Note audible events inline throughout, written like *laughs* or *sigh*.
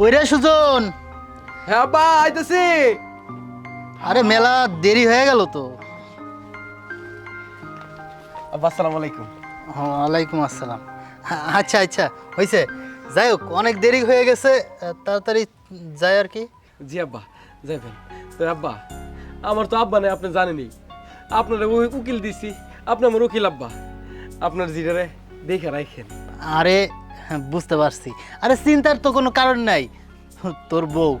কইরে সুজন? হ্যাঁ আব্বা আইতেছি। আরে মেলা দেরি হয়ে গেল তো। আব্বা আসসালামু আলাইকুম। ওয়ালাইকুম আসসালাম। আচ্ছা আচ্ছা হয়েছে যাই হোক অনেক দেরি হয়ে গেছে তাড়াতাড়ি যাই আর কি। জি আব্বা যাইবেন তো আব্বা আমার তো আব্বা নেই আপনি জানেনই। আপনার ওই উকিল দিছি। আপনি আমার উকিল আব্বা। আপনার জিরারে দেখে রাখেন আরে বুঝতে পারছি। আরে চিন্তার তো কোনো কারণ নাই। তোর বউ।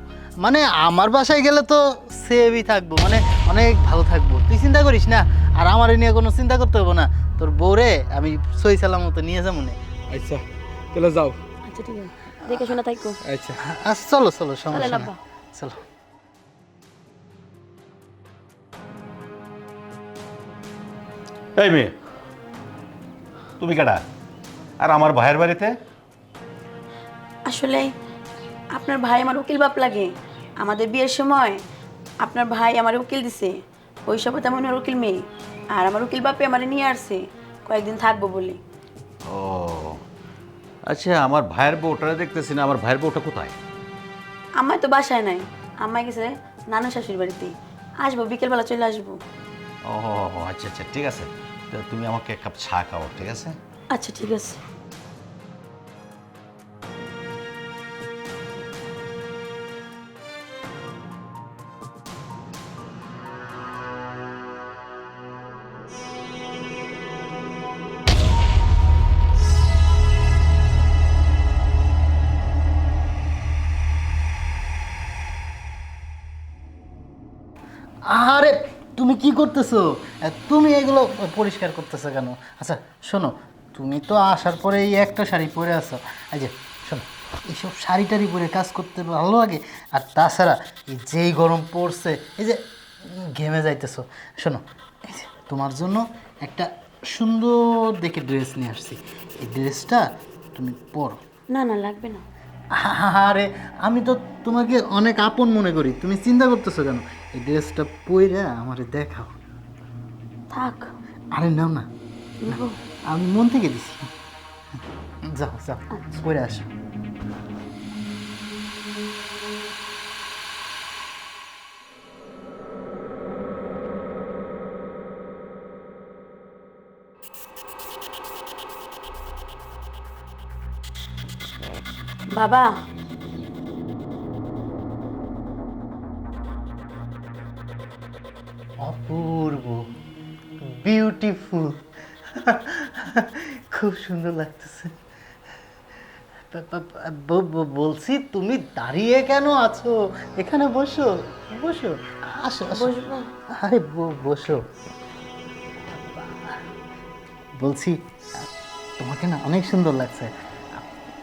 মানে আমার বাসায় গেলে তো সেভই থাকব। মানে অনেক ভালো থাকব। তুই চিন্তা করিস না। আর আমার নিয়ে কোনো চিন্তা করতে হবে না। তোর বউরে আমি সই সালামত নিয়ে যাব না। আচ্ছা তাহলে যাও। আচ্ছা ঠিক আছে। দেখে শোনা থাকো। আচ্ছা। আচ্ছা চলো চলো সমস্যা। চলো। এই মেয়ে তুমি কেডা? আর আমার ভাইয়ের বাড়িতে? আসলে আপনার ভাই আমার উকিল বাপ লাগে। আমাদের বিয়ের সময় আপনার ভাই আমার উকিল দিছে। ওই সময় তেমন ওর উকিল মেয়ে। আর আমার উকিল বাপে আমার নিয়ে আসছে। কয়েকদিন থাকব বলে। ও আচ্ছা আমার ভাইয়ের বউটা দেখতেছি না। আমার ভাইয়ের বউটা কোথায়? আমায় তো বাসায় নাই। আমায় গেছে নানু শাশুড়ির বাড়িতে। আসব বিকেলবেলা চলে আসব। ও আচ্ছা আচ্ছা ঠিক আছে। তুমি আমাকে এক কাপ চা খাও ঠিক আছে? আচ্ছা ঠিক আছে। কি করতেছো? তুমি এগুলো পরিষ্কার করতেছো কেন? আচ্ছা শোনো তুমি তো আসার পরে এই একটা শাড়ি পরে আছো। এই যে শোনো এইসব শাড়ি টাড়ি পরে কাজ করতে ভালো লাগে। আর তাছাড়া এই যেই গরম পড়ছে এই যে ঘেমে যাইতেছো। শোনো এই যে তোমার জন্য একটা সুন্দর দেখে ড্রেস নিয়ে আসছি। এই ড্রেসটা তুমি পরো। না না লাগবে না। আরে আমি তো তোমাকে অনেক আপন মনে করি। তুমি চিন্তা করতেছো কেন? এই ড্রেসটা পইরা আমারে দেখাও। থাক। আরে নাও না। আমি মন থেকে দিছি। যাও যাও পরে আসো। বাবা অপূর্ব বিউটিফুল খুব সুন্দর লাগতেছে। বলছি তুমি দাঁড়িয়ে কেন আছো? এখানে বসো বসো আসো। বসবো। আরে ব- বসো। বলছি তোমাকে না অনেক সুন্দর লাগছে।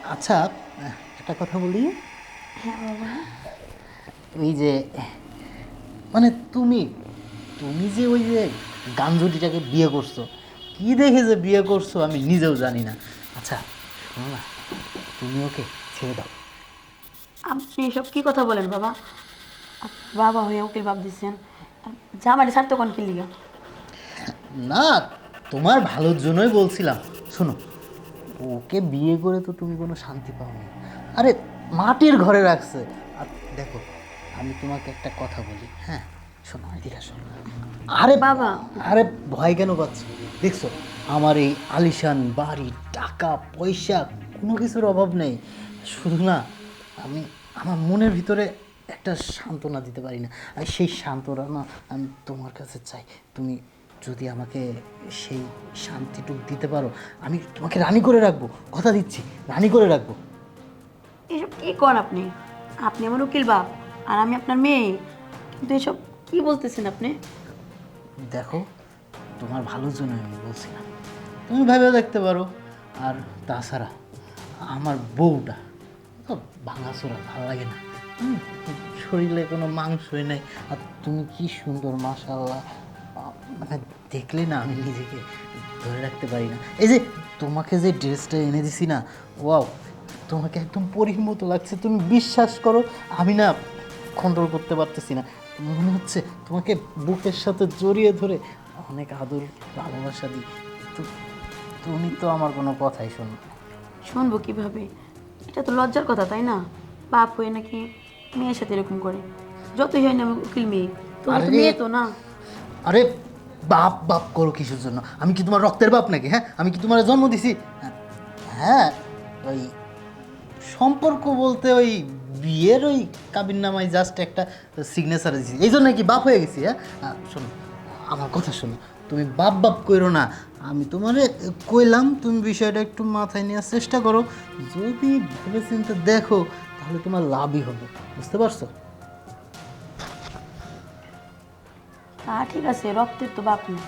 আচ্ছা একটা কথা বলি। হ্যাঁ ওই যে মানে তুমি তুমি যে ওই যে গাঞ্জুটিটাকে বিয়ে করছ কি দেখে যে বিয়ে করছ আমি নিজেও জানি না। আচ্ছা না তুমি ওকে ছেড়ে দাও। আপনি এসব কি কথা বলেন বাবা? বাবা হয়ে উকিল বাপ দিচ্ছেন। জামারি ছাড়তে কোন কি লিগা? না তোমার ভালোর জন্যই বলছিলাম। শোনো ওকে বিয়ে করে তো তুমি কোনো শান্তি পাওনি। আরে মাটির ঘরে রাখছে। আর দেখো আমি তোমাকে একটা কথা বলি হ্যাঁ? শোনো এদিকে শোনো আরে বাবা। আরে ভয় কেন পাচ্ছ? দেখছ আমার এই আলিশান বাড়ি টাকা পয়সা কোনো কিছুর অভাব নেই। শুধু না আমি আমার মনের ভিতরে একটা সান্ত্বনা দিতে পারি না। আর সেই সান্ত্বনা না আমি তোমার কাছে চাই। তুমি যদি আমাকে সেই শান্তিটুকু দিতে পারো আমি তোমাকে রানী করে রাখব। কথা দিচ্ছি রানী করে রাখব। এসব কি কন আপনি? আপনি আমার উকিল বাপ আর আমি আপনার মেয়ে। কিন্তু এসব কি বলতেছেন আপনি? দেখো, তোমার ভালোর জন্য আমি বলছি না তুমি ভেবে দেখতে পারো। আর তাছাড়া, আমার বউটা, তো ভাঙাচোরা ভালো লাগে না। শরীরে কোনো মাংসই নেই। আর তুমি কি সুন্দর মাশাল্লাহ মানে দেখলে না আমি নিজেকে ধরে রাখতে পারি না। এই যে তোমাকে যে ড্রেসটা এনে দিছি না, ওয়াও, তোমাকে একদম পরীর লাগছে। তুমি বিশ্বাস করো, আমি না কন্ট্রোল করতে পারতেছি না। মনে হচ্ছে তোমাকে বুকের সাথে জড়িয়ে ধরে অনেক আদর ভালোবাসা দিই। তো তুমি তো আমার কোনো কথাই শোনো শুনব কীভাবে? এটা তো লজ্জার কথা তাই না? বাপ হয়ে নাকি মেয়ের সাথে এরকম করে? যতই হয় না আমি উকিল মেয়ে তো আরে- মেয়ে তো না? আরে বাপ বাপ করো কিসের জন্য? আমি কি তোমার রক্তের বাপ নাকি হ্যাঁ? আমি কি তোমার জন্ম দিছি? হ্যাঁ ওই সম্পর্ক বলতে ওই বিয়ের ওই কাবির নামায় জাস্ট একটা সিগনেচার দিছি। এই জন্য কি বাপ হয়ে গেছি হ্যাঁ? শোনো আমার কথা শোনো তুমি বাপ বাপ করো না। আমি তোমারে কইলাম তুমি বিষয়টা একটু মাথায় নেওয়ার চেষ্টা করো। যদি ভেবে চিন্তে দেখো তাহলে তোমার লাভই হবে। বুঝতে পারছ? তা ঠিক আছে রক্তের তো বাপ না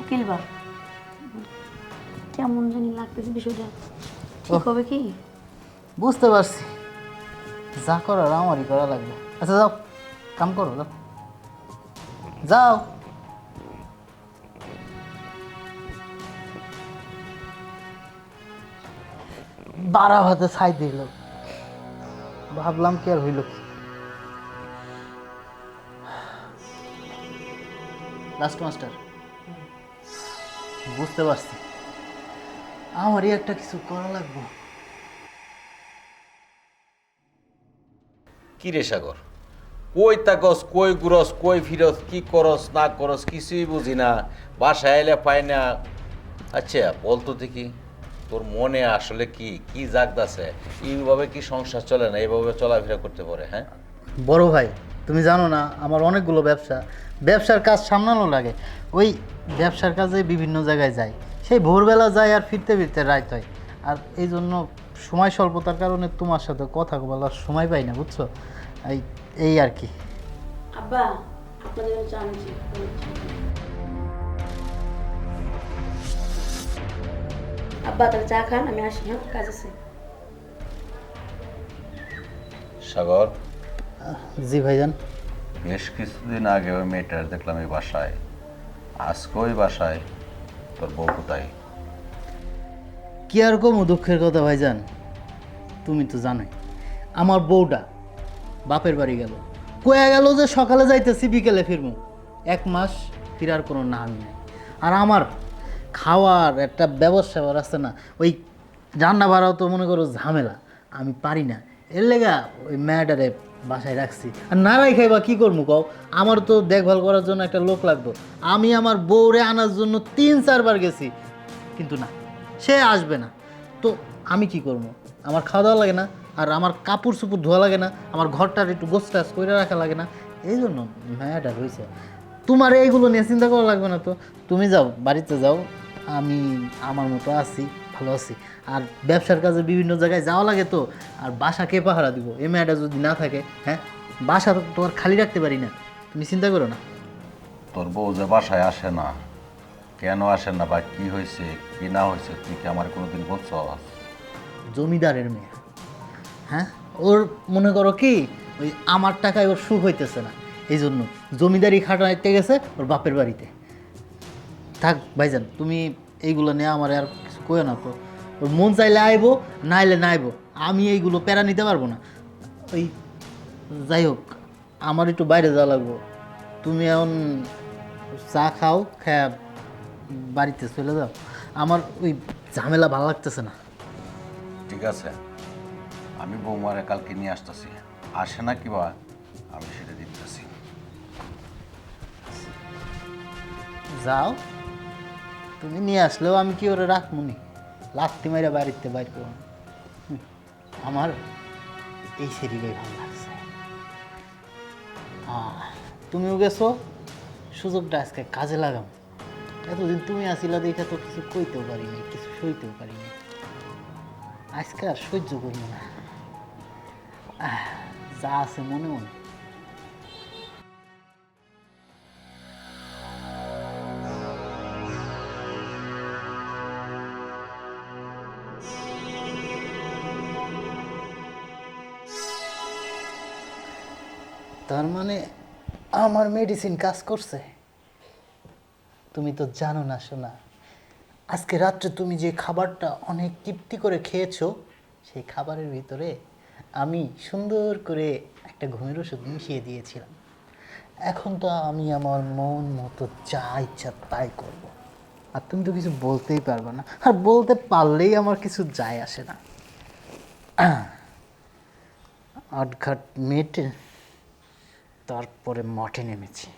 উকিল বাপ। কেমন জানি লাগতেছে বিষয়টা। ঠিক হবে কি? বুঝতে পারছি। যা করার আমারই করা লাগবে। আচ্ছা যাও, কাম করো, যাও। যাও। বারা ভাতে ছাই দিল। ভাবলাম কি আর হইল কি। লাস্ট মাস্টার বুঝতে পারছি। আমারই একটা কিছু করা লাগবে। কি রে সাগর? কই তাকস, কই গুরস, কই ফিরস, কি করস, না করস, কিছুই বুঝি না, বাসায় এলে পাই না। আচ্ছা বলতো দেখি, তোর মনে আসলে কি? কি জাগদাছে এইভাবে কি সংসার চলে না? এইভাবে চলাফেরা করতে পারে হ্যাঁ? বড় ভাই, তুমি জানো না, আমার অনেকগুলো ব্যবসা। ব্যবসার কাজ সামলানো লাগে। ওই ব্যবসার কাজে বিভিন্ন জায়গায় যাই। সেই ভোরবেলা যাই আর ফিরতে ফিরতে রাত হয়। আর এই জন্য সময় স্বল্পতার কারণে তোমার সাথে কথা বলার সময় পাই না বুঝছ? এই এই আর কি। আব্বা আপনাদের আনছি আব্বা তাহলে চা খান আমি আসি হ্যাঁ? কাজ আছে। সাগর? জি ভাইজান। বেশ কিছুদিন আগে ওই মেয়েটার দেখলাম এই বাসায়। আজকে ওই বাসায়। তোর বউ কোথায়? কি আর কম দুঃখের কথা ভাই ভাইজান? তুমি তো জানোই, আমার বউটা বাপের বাড়ি গেল। কয়ে গেল যে সকালে যাইতেছি, বিকেলে ফিরবো এক মাস ফিরার কোনো নাম নেই। আর আমার খাওয়ার একটা ব্যবস্থা আছে না, ওই রান্না বাড়াও তো মনে করো ঝামেলা, আমি পারি না। এর লেগা ওই ম্যাডারে বাসায় রাখছি। আর না রাখাই বা কী করব কও? আমার তো দেখভাল করার জন্য একটা লোক লাগতো আমি আমার বউরে আনার জন্য তিন চারবার গেছি, কিন্তু না। সে আসবে না। তো আমি কি করব? আমার খাওয়া দাওয়া লাগে না, আর আমার কাপড় চুপুর ধোয়া লাগে না, আমার ঘরটার একটু গোছটাছ করে রাখা লাগে না। এই জন্য ম্যাডার হয়েছে তোমার এইগুলো নিয়ে চিন্তা করা লাগবে না তো। তুমি যাও, বাড়িতে যাও। আমি আমার মতো আছি, ভালো আছি। আর ব্যবসার কাজে বিভিন্ন জায়গায় যাওয়া লাগে তো। আর বাসা কে পাহারা দিব? এই মেয়েটা যদি না থাকে হ্যাঁ? বাসা তো তোমার খালি রাখতে পারি না। তুমি চিন্তা করো না। তোর বউ যে বাসায় আসে না কেন আসে না বা কি হয়েছে, কি না হয়েছে, তুই কি আমার কোনোদিন বলছ জমিদারের মেয়ে। হ্যাঁ? ওর মনে করো কি, ওই আমার টাকায় ওর সুখ হইতেছে না। এই জন্য জমিদারি খাটাইতে গেছে ওর বাপের বাড়িতে। থাক, ভাইজান, তুমি এইগুলো নিয়ে আমার আর কিছু কয়ে না তো। ওর মন চাইলে আইবো না এলে না আইবো আমি এইগুলো প্যারা নিতে পারব না। ওই, যাই হোক, আমার একটু বাইরে যাওয়া লাগবো। তুমি এখন চা খাও, খায়া বাড়িতে চলে যাও। আমার ওই ঝামেলা ভালো লাগতেছে না। ঠিক আছে। আমি বৌমারে কালকে নিয়ে আসতেছি। আসে না কি কিবা আমি সেটা দিতেছি। যাও। তুমি নিয়ে আসলেও আমি কি ওরে রাখমুনি লাত্তি মাইরা বাড়িতে বাইর করব আমার এই সেরিটাই ভালো লাগছে। তুমিও গেছো সুযোগটা আজকে কাজে লাগাম এতদিন তুমি আসিলা দেখে তো কিছু কইতেও পারিনি কিছু সইতেও পারিনি আজকে আর সহ্য করব না। যা আছে মনে মনে। তার মানে আমার মেডিসিন কাজ করছে? তুমি তো জানো না শোনা আজকে রাত্রে তুমি যে খাবারটা অনেক তৃপ্তি করে খেয়েছো, সেই খাবারের ভিতরে আমি সুন্দর করে একটা ঘুমের ওষুধ মিশিয়ে দিয়েছিলাম। এখন তো আমি আমার মন মতো যা ইচ্ছা তাই করব। আর তুমি তো কিছু বলতেই পারবে না। আর বলতে পারলেই আমার কিছু যায় আসে না। আটঘাট মেটে তারপরে মাঠে নেমেছি।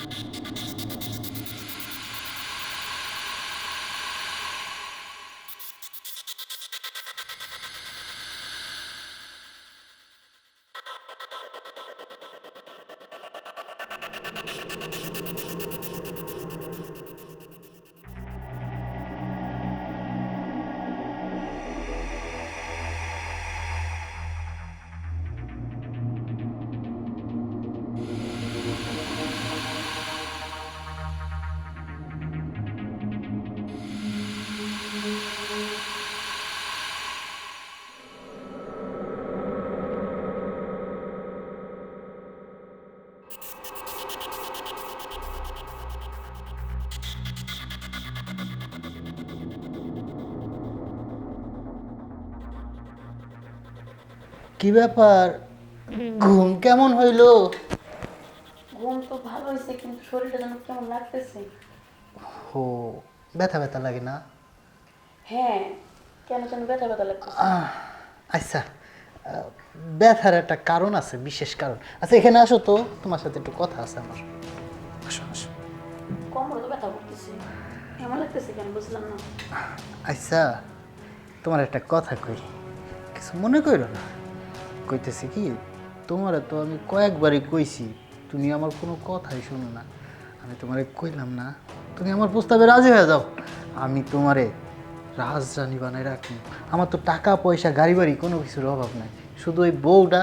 you কি ব্যাপার? ঘুম কেমন হইল? ঘুম তো ভালো হয়েছে কিন্তু শরীরটা যেন কেমন লাগতেছে? ও ব্যথা ব্যথা লাগে না? হ্যাঁ কেন যেন ব্যথা ব্যথা লাগতেছে। আচ্ছা ব্যথার একটা কারণ আছে বিশেষ কারণ। আচ্ছা এখানে আসো তো তোমার সাথে একটু কথা আছে আমার। আসো আসো। কোমরে তো ব্যথা করতেছে। কেমন লাগতেছে কেন বুঝলাম না। আচ্ছা তোমার একটা কথা কই। কিছু মনে করো না। কইতেছি কি, তোমার তো আমি কয়েকবারই কইছি, তুমি আমার কোনো কথাই শোনো না। আমি তোমারে কইলাম না, তুমি আমার প্রস্তাবে রাজি হয়ে যাও। আমি তোমারে রাজরানী বানাই রাখি আমার তো টাকা, পয়সা গাড়ি বাড়ি কোনো কিছুর অভাব নাই। শুধু ওই বউটা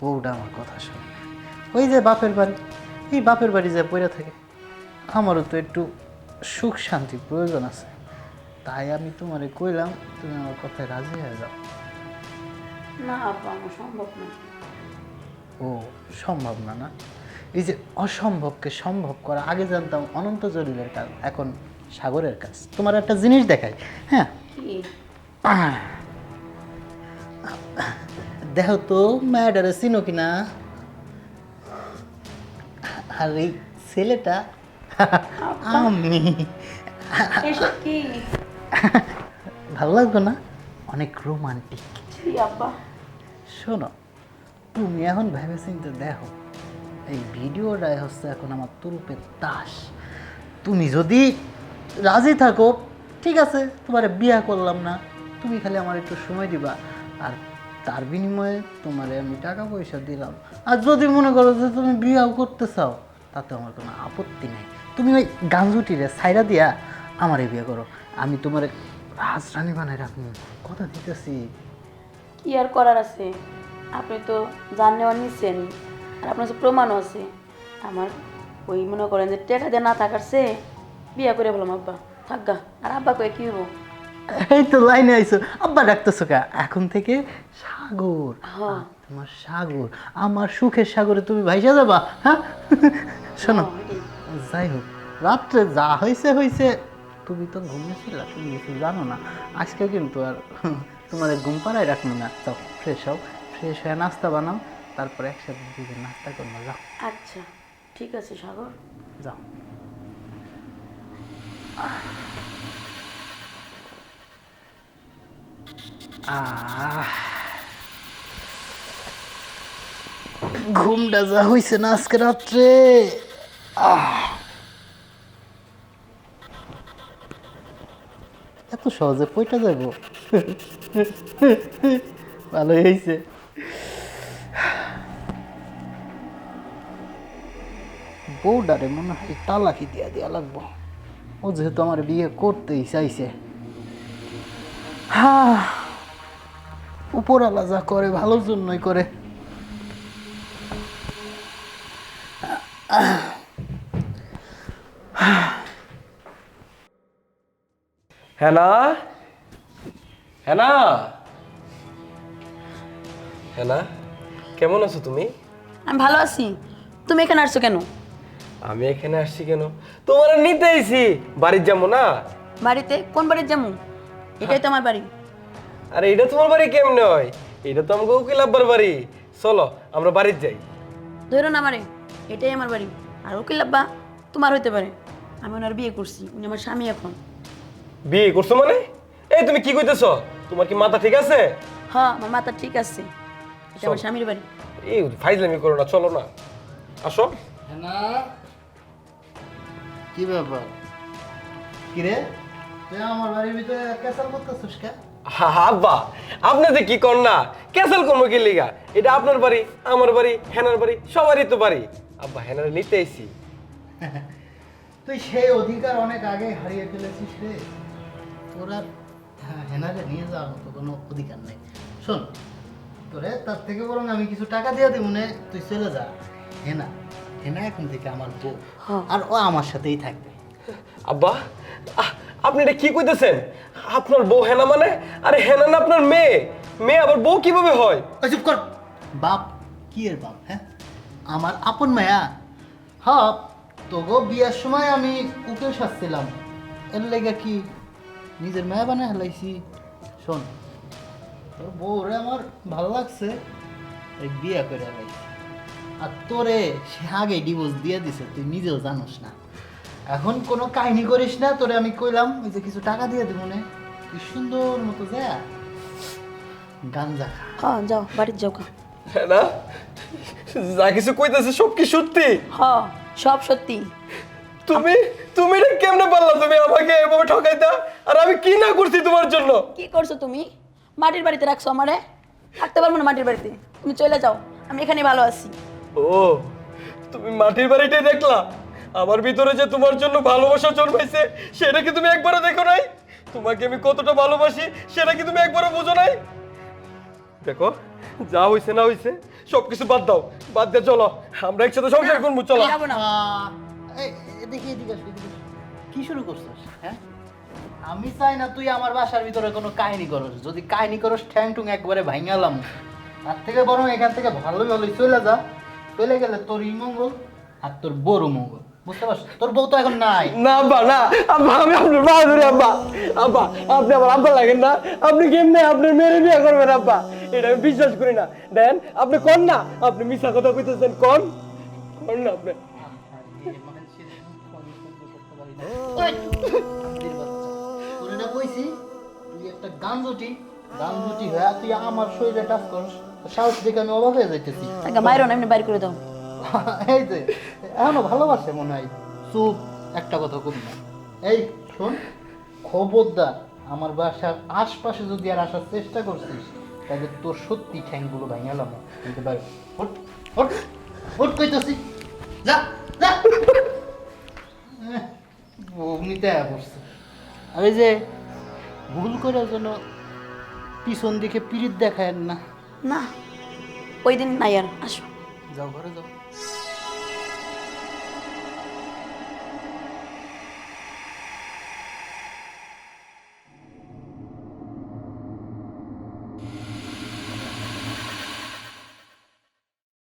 বউটা আমার কথা শোনে ওই যে বাপের বাড়ি, এই বাপের বাড়ি যে পড়ে থাকে, আমারও তো একটু সুখ শান্তির প্রয়োজন আছে। তাই আমি তোমারে কইলাম, তুমি আমার কথায় রাজি হয়ে যাও। না আব্বা আমার সম্ভব না। ও সম্ভব না না? এই যে অসম্ভবকে সম্ভব করা আগে জানতাম অনন্ত জলিলের কাজ এখন সাগরের কাজ। তোমার একটা জিনিস দেখাই হ্যাঁ? দেখো তো ম্যাডারে চিনো কিনা? আর এই ছেলেটা আমি। ভালো লাগবে না? অনেক রোমান্টিক। ছি আব্বা। শোনো, তুমি এখন ভেবে চিন্তে দেখো, এই ভিডিওটাই হচ্ছে এখন আমার তুরুপের তাস। তুমি যদি রাজি থাকো, ঠিক আছে, তোমার বিয়া করলাম না, তুমি খালি আমার একটু সময় দিবা, আর তার বিনিময়ে তোমারে আমি টাকা পয়সা দিলাম। আর যদি মনে করো যে তুমি বিয়াও করতে চাও, তাতে আমার কোনো আপত্তি নেই। তুমি ওই গাঞ্জুটিরে সাইরা দিয়া আমারে বিয়ে করো। আমি তোমার রাজরানী বানাই রাখব। কথা দিতেছি। কি আর করার আছে। আপনি তো জান নেওয়া নিচ্ছেন আর আপনার কাছে প্রমাণও আছে। আমার ওই মনে করেন যে টেকা দিয়ে না থাকার সে বিয়া করে বললাম আব্বা। থাকগা আর আব্বা কয়ে কি হব এই তো লাইনে আইছো। আব্বা ডাকতেছো কা? এখন থেকে সাগর হ্যাঁ। তোমার সাগর আমার সুখের সাগরে তুমি ভাইসা যাবা হ্যাঁ? শোনো যাই হোক রাত্রে যা হয়েছে হয়েছে তুমি তো ঘুমিয়েছিল তুমি কিছু জানো না। আজকে কিন্তু আর তোমার ঘুম পাড়ায় রাখব না। যাও ফ্রেশ হও। ফ্রেশ হয়ে নাস্তা বানাও তারপরে একসাথে দিকে নাস্তা করব যাও। আচ্ছা ঠিক আছে সাগর। যাও। ঘুমটা যা হইছে না আজকে রাত্রে। এত সহজে পইটা যাব *laughs* ভালোই হয়েছে। বউডারে মনে হয় তালাকি দিয়া দিয়া লাগবো। ও যেহেতু আমার বিয়ে করতেই চাইছে। হা, উপরালা যা করে, ভালোর জন্যই করে। হ্যানা হ্যানা হ্যানা কেমন আছো তুমি? আমি ভালো আছি। তুমি এখানে আসছো কেন? আমি এখানে আসছি কেন? তোমার নিতে আইছি। বাড়ির যাব না? বাড়িতে? কোন বাড়ির যাব এটাই তো আমার বাড়ি। আরে এটা তোমার বাড়ি কেমনে হয়? এটা তো আমাকে উকিল আব্বার বাড়ি। চলো আমরা বাড়ির যাই। ধরো না আমারে এটাই আমার বাড়ি। আর উকিল আব্বা তোমার হইতে পারে। আমি ওনার বিয়ে করছি উনি আমার স্বামী এখন। বিয়ে করছ মানে? এই তুমি কি কইতেছ? তোমার কি মাথা ঠিক আছে? হ্যাঁ আমার মাথা ঠিক আছে। এটা আমার স্বামীর বাড়ি। এই ফাইজলামি করো না চলো না। আসো। না কি ব্যাপার? কিরে তুই আমার বাড়ির ভিতরে কেসাল করতেছিস কে? হা, হা, আব্বা আপনি যে কি কর না ক্যাসেল করব কি লিগা? এটা আপনার বাড়ি আমার বাড়ি হেনার বাড়ি সবারই তো বাড়ি। আব্বা হেনার নিতে আইছি। *laughs* তুই সেই অধিকার অনেক আগে হারিয়ে ফেলেছিস রে। তোর আর হ্যাঁ, হেনারে নিয়ে যাওয়ার মতো কোনো অধিকার নেই। শোন তোরে তার থেকে বরং আমি কিছু টাকা দিয়ে দিব নে তুই চলে যা। হেনা হেনা এখন থেকে আমার বউ। হ্যাঁ। আর ও আমার সাথেই থাকবে। আব্বা আপনি এটা কি কইতেছেন? আপনার বউ হেনা মানে? আরে হেনা না আপনার মেয়ে। মেয়ে আবার বউ কীভাবে হয়? চুপ কর। বাপ কি এর বাপ হ্যাঁ? আমার আপন মায়া। হ্যাঁ তোগো বিয়ার সময় আমি উকিল সাজছিলাম। এর লেগে কি নিজের মায়া বানায় হেলাইছি। শোন তোর বউরে আমার ভালো লাগছে এই বিয়া করে হেলাইছি। আর তোরে সে আগে ডিভোর্স দিয়ে দিছে তুই নিজেও জানোস না। এখন কোনো কাহিনী করিস না তোরে আমি কইলাম ওই যে কিছু টাকা দিয়ে দিব না। তুই সুন্দর মতো যা গাঞ্জা খা। হ্যাঁ যাও বাড়ির যাও গা। হেনা যা কিছু কইতেছে সব কি সত্যি? হ্যাঁ সব সত্যি। তুমি? তুমি এটা কেমনে পারলা তুমি আমাকে এভাবে ঠকাইতা? আর আমি কি না করছি তোমার জন্য? কি করছ তুমি? মাটির বাড়িতে রাখছো আমারে? থাকতে পারব না মাটির বাড়িতে। তুমি চলে যাও। আমি এখানে ভালো আছি। ও তুমি মাটির বাড়িটাই দেখলা? আমার ভিতরে যে তোমার জন্য ভালোবাসা জন্মাইছে সেটা কি তুমি একবারও দেখো নাই? তোমাকে আমি কতটা ভালোবাসি সেটা কি তুমি একবারও বুঝো নাই? দেখো যা হইছে না হইছে সবকিছু বাদ দাও। বাদ দিয়ে চলো। আমরা একসাথে সংসার করব চলো। যাব না। কি শুরু করছিস হ্যাঁ? আমি চাই না তুই আমার বাসার ভিতরে কোনো কাহিনী করস। যদি কাহিনী করস ঠ্যাং টুং একবারে ভাঙালাম তার থেকে বরং এখান থেকে ভালোই ভালোই চলে যা। চলে গেলে তোর আর তোর বড় মঙ্গল। বুঝতে তোর তো এখন নাই। না না। আমি আপনার আপনি আব্বা লাগেন না। আপনি কেমনে আপনার করবেন, আব্বা? এটা আমি বিশ্বাস করি না। দেন, আপনি কোন না? আপনি মিশা কথা কইতেছেন, কোন? কোন না আপনি। তোরে না কইছি তুই একটা গাঞ্জটি। গাঞ্জটি হয়ে তুই আমার শরীরে টাচ করস। সাহস দেখে আমি অবাক হয়ে যাইতেছি। তাকে মাইরো না এমনি বাইর করে দাও। এই যে এখনও ভালোবাসে মনে হয়। চুপ একটা কথা কবি না। এই শোন খবরদার আমার বাসার আশপাশে যদি আর আসার চেষ্টা করছিস তাহলে তোর সত্যি ঠ্যাংগুলো কিন্তু বাইরে ওঠ কইতেছি। যা যা। বমিতে পড়ছে। আমি যে ভুল করে যেন পিছন দিকে পিরিত দেখায় না। না ওই দিন নাই আর আসো। যাও ঘরে যাও।